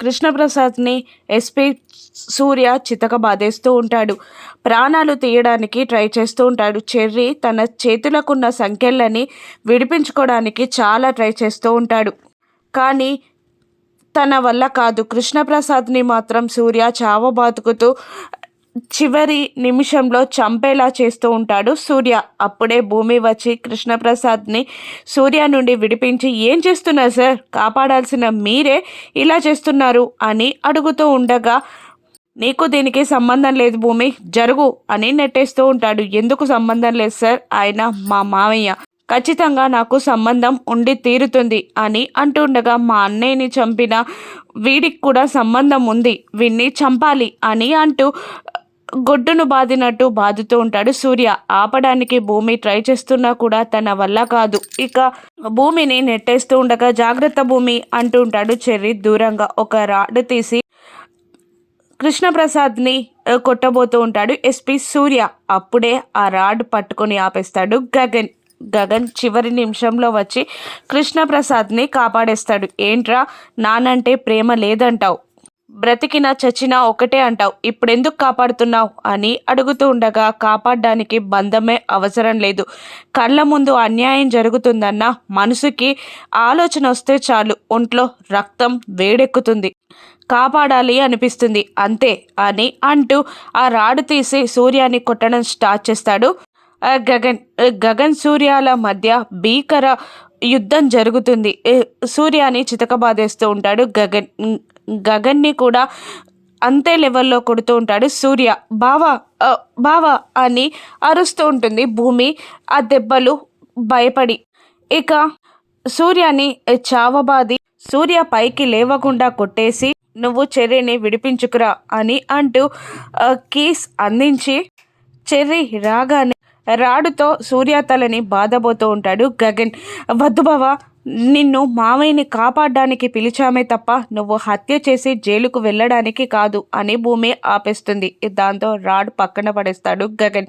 కృష్ణప్రసాద్ని SP సూర్య చితక బాధేస్తూ ఉంటాడు. ప్రాణాలు తీయడానికి ట్రై చేస్తూ ఉంటాడు. చెర్రీ తన చేతులకున్న సంఖ్యలని విడిపించుకోవడానికి చాలా ట్రై చేస్తూ ఉంటాడు. కానీ తన వల్ల కాదు. కృష్ణప్రసాద్ని మాత్రం సూర్య చావ బాతుకుతూ చివరి నిమిషంలో చంపేలా చేస్తూ ఉంటాడు సూర్య. అప్పుడే భూమి వచ్చి కృష్ణప్రసాద్ని సూర్య నుండి విడిపించి ఏం చేస్తున్నారు సార్? కాపాడాల్సిన మీరే ఇలా చేస్తున్నారు అని అడుగుతూ ఉండగా నీకు దీనికి సంబంధం లేదు భూమి జరుగు అని నెట్టేస్తూ ఉంటాడు. ఎందుకు సంబంధం లేదు సార్? ఆయన మా మామయ్య. ఖచ్చితంగా నాకు సంబంధం ఉండి తీరుతుంది అని అంటుండగా మా అన్నయ్యని చంపిన వీడికి కూడా సంబంధం ఉంది. వీడిని చంపాలి అని అంటూ గొడ్డును బాదినట్టు బాదుతూ ఉంటాడు సూర్య. ఆపడానికి భూమి ట్రై చేస్తున్నా కూడా తన వల్ల కాదు. ఇక భూమిని నెట్టేస్తూ ఉండగా జాగ్రత్త భూమి అంటూ ఉంటాడు చెర్రి దూరంగా. ఒక రాడ్ తీసి కృష్ణప్రసాద్ని కొట్టబోతూ ఉంటాడు ఎస్పి సూర్య. అప్పుడే ఆ రాడ్ పట్టుకొని ఆపేస్తాడు గగన్. గగన్ చివరి నిమిషంలో వచ్చి కృష్ణప్రసాద్ని కాపాడేస్తాడు. ఏంట్రా? నానంటే ప్రేమ లేదంటావు. బ్రతికినా చచ్చినా ఒకటే అంటావు. ఇప్పుడెందుకు కాపాడుతున్నావు? అని అడుగుతూ ఉండగా కాపాడడానికి బంధమే అవసరం లేదు. కళ్ళ ముందు అన్యాయం జరుగుతుందన్న మనసుకి ఆలోచన వస్తే చాలు. ఒంట్లో రక్తం వేడెక్కుతుంది. కాపాడాలి అనిపిస్తుంది. అంతే అని అంటూ ఆ రాడు తీసి సూర్యాన్ని కొట్టడం స్టార్ట్ చేస్తాడు. గగన్ గగన్ సూర్యాల మధ్య భీకర యుద్ధం జరుగుతుంది. సూర్యని సూర్యాని చితకబాదేస్తూ ఉంటాడు. గగన్ గగన్ని కూడా అంతే లెవెల్లో కొడుతూ ఉంటాడు. సూర్య బావా బావా అని అరుస్తూ ఉంటుంది. భూమి ఆ దెబ్బలు భయపడి. ఇక సూర్యాని చావబాది సూర్య పైకి లేవకుండా కొట్టేసి నువ్వు చెర్రీని విడిపించుకురా అని అంటూ కీస్ అందించి చెర్రీ రాగానే రాడుతో సూర్య తలని బాధపోతూ ఉంటాడు గగన్. వద్దు బావా నిన్ను మామయ్యని కాపాడడానికి పిలిచామే తప్ప నువ్వు హత్య చేసి జైలుకు వెళ్ళడానికి కాదు అని భూమి ఆపేస్తుంది. దాంతో రాడ్ పక్కన పడేస్తాడు గగన్.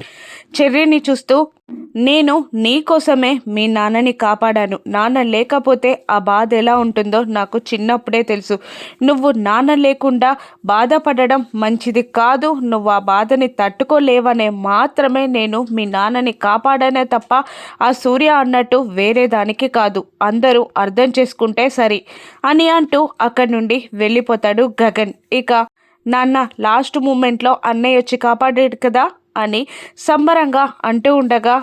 చెర్రీని చూస్తూ నేను నీ కోసమే మీ నాన్నని కాపాడాను. నాన్న లేకపోతే ఆ బాధ ఎలా ఉంటుందో నాకు చిన్నప్పుడే తెలుసు. నువ్వు నాన్న లేకుండా బాధపడడం మంచిది కాదు. నువ్వు ఆ బాధని తట్టుకోలేవనే మాత్రమే నేను మీ నాన్నని కాపాడానే తప్ప ఆ సూర్య అన్నట్టు వేరే దానికి కాదు. అందరూ అందరూ అర్థం చేసుకుంటే సరి అని అంటూ అక్కడి నుండి వెళ్ళిపోతాడు గగన్. ఇక నాన్న లాస్ట్ మూమెంట్లో అన్నయ్య వచ్చి కాపాడాడు కదా అని సంబరంగా అంటూ ఉండగా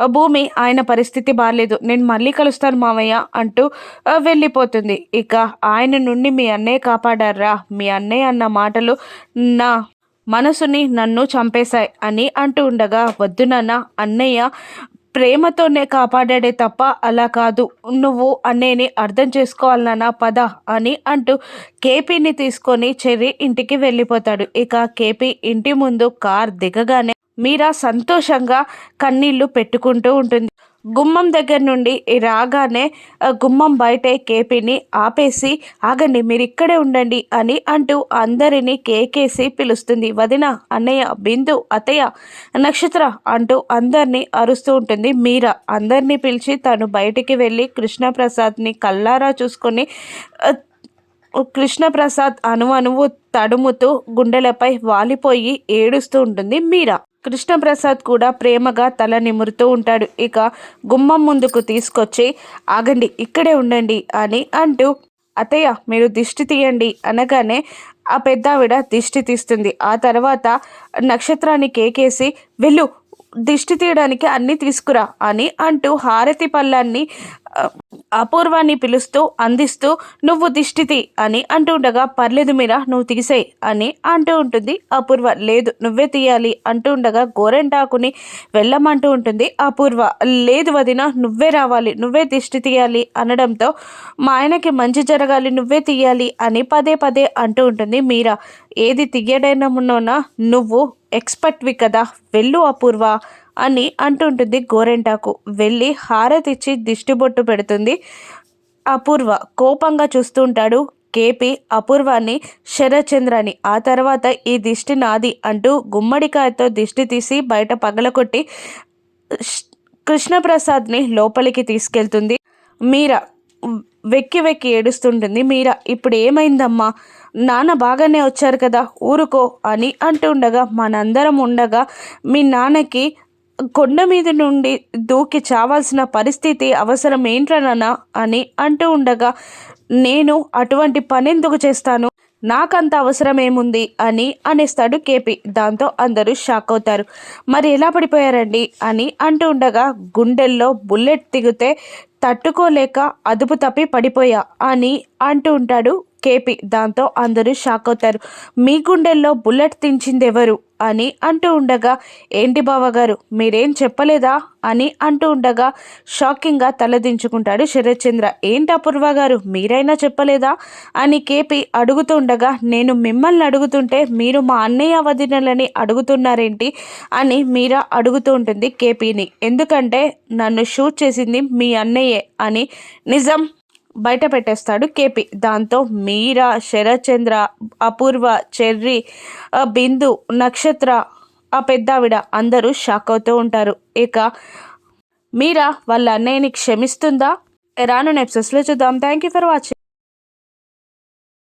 భూమి ఆయన పరిస్థితి బాగాలేదు నేను మళ్ళీ కలుస్తాను మామయ్య అంటూ వెళ్ళిపోతుంది. ఇక ఆయన నుండి మీ అన్నయ్య కాపాడారా? మీ అన్నయ్య అన్న మాటలు నా మనసుని నన్ను చంపేశాయి అని అంటూ ఉండగా వద్దు నాన్న. అన్నయ్య ప్రేమతోనే కాపాడాడే తప్ప అలా కాదు. నువ్వు అన్నయ్యని అర్థం చేసుకోవాలి పద అని అంటూ కేపీని తీసుకొని చెర్రి ఇంటికి వెళ్ళిపోతాడు. ఇక కేపీ ఇంటి ముందు కార్ దిగగానే మీరా సంతోషంగా కన్నీళ్ళు పెట్టుకుంటూ ఉంటుంది. గుమ్మం దగ్గర నుండి రాగానే గుమ్మం బయటే కేపీని ఆపేసి ఆగండి మీరు ఇక్కడే ఉండండి అని అంటూ అందరినీ కేకేసి పిలుస్తుంది. వదిన అన్నయ్య బిందు అతయ్య నక్షత్ర అంటూ అందరినీ అరుస్తూ ఉంటుంది. మీరా అందరినీ పిలిచి తను బయటికి వెళ్ళి కృష్ణప్రసాద్ని కల్లారా చూసుకొని కృష్ణప్రసాద్ అణు అణువు తడుముతూ గుండెలపై వాలిపోయి ఏడుస్తూ ఉంటుంది. మీరా కృష్ణప్రసాద్ కూడా ప్రేమగా తల నిమురుతూ ఉంటాడు. ఇక గుమ్మం ముందుకు తీసుకొచ్చి ఆగండి ఇక్కడే ఉండండి అని అంటూ అతయ్య మీరు దిష్టి తీయండి అనగానే ఆ పెద్దావిడ దిష్టి తీస్తుంది. ఆ తర్వాత నక్షత్రాన్ని కేకేసి వెళ్ళు దిష్టి తీయడానికి అన్నీ తీసుకురా అని అంటూ హారతి పళ్ళాన్ని అపూర్వాన్ని పిలుస్తూ అందిస్తూ నువ్వు దిష్టితి అని అంటూ ఉండగా పర్లేదు మీరా నువ్వు తీసేయ్ అని అంటూ ఉంటుంది అపూర్వ. లేదు నువ్వే తీయాలి అంటూ ఉండగా గోరెంటాకుని వెళ్ళమంటూ ఉంటుంది అపూర్వ. లేదు వదిన నువ్వే రావాలి నువ్వే దిష్టి తీయాలి అనడంతో మా ఆయనకి మంచి జరగాలి నువ్వే తీయాలి అని పదే పదే అంటూ ఉంటుంది. మీరా ఏది తీయడైనమునోనా నువ్వు ఎక్స్పర్ట్వి కదా వెళ్ళు అపూర్వ అని అంటుంటుంది గోరెంటాకు. వెళ్ళి హారతిచ్చి దిష్టిబొట్టు పెడుతుంది అపూర్వ. కోపంగా చూస్తుంటాడు కేపీ అపూర్వాన్ని శరచంద్రని ఆ తర్వాత ఈ దిష్టి నాది అంటూ గుమ్మడికాయతో దిష్టి తీసి బయట పగలకొట్టి కృష్ణప్రసాద్ని లోపలికి తీసుకెళ్తుంది. మీరా వెక్కి వెక్కి ఏడుస్తుంటుంది. మీరా ఇప్పుడు ఏమైందమ్మా? నాన్న బాగానే వచ్చారు కదా ఊరుకో అని అంటూ ఉండగా మనందరం ఉండగా మీ నాన్నకి కొండ మీద నుండి దూకి చావాల్సిన పరిస్థితి అవసరం ఏంట్రనన్నా అని అంటూ ఉండగా నేను అటువంటి పని ఎందుకు చేస్తాను? నాకంత అవసరం ఏముంది అని అనేస్తాడు కేపీ. దాంతో అందరూ షాక్ అవుతారు. మరి ఎలా పడిపోయారండి? అని అంటూ ఉండగా గుండెల్లో బుల్లెట్ దిగితే తట్టుకోలేక అదుపు తప్పి పడిపోయా అని అంటూ ఉంటాడు కేపీ దాంతో అందరూ షాక్ అవుతారు. మీ గుండెల్లో బుల్లెట్ తించింది ఎవరు అని అంటూ ఉండగా ఏంటి బావగారు మీరేం చెప్పలేదా? అని అంటూ ఉండగా షాకింగ్గా తలదించుకుంటాడు శరత్చంద్ర. ఏంటి అపూర్వ గారు మీరైనా చెప్పలేదా? అని కేపీ అడుగుతూ ఉండగా నేను మిమ్మల్ని అడుగుతుంటే మీరు మా అన్నయ్య వదినలని అడుగుతున్నారేంటి? అని మీరా అడుగుతూ ఉంటుంది కేపీని. ఎందుకంటే నన్ను షూట్ చేసింది మీ అన్నయ్యే అని నిజం బయట పెట్టేస్తాడు కేపీ. దాంతో మీరా శరత్చంద్ర అపూర్వ చెర్రి ఆ, బిందు నక్షత్ర ఆ పెద్దావిడ అందరూ షాక్ అవుతూ ఉంటారు. ఇక మీరా వాళ్ళ అన్నయ్యని క్షమిస్తుందా? రాను నెప్సెస్లో చూద్దాం. Thank you for watching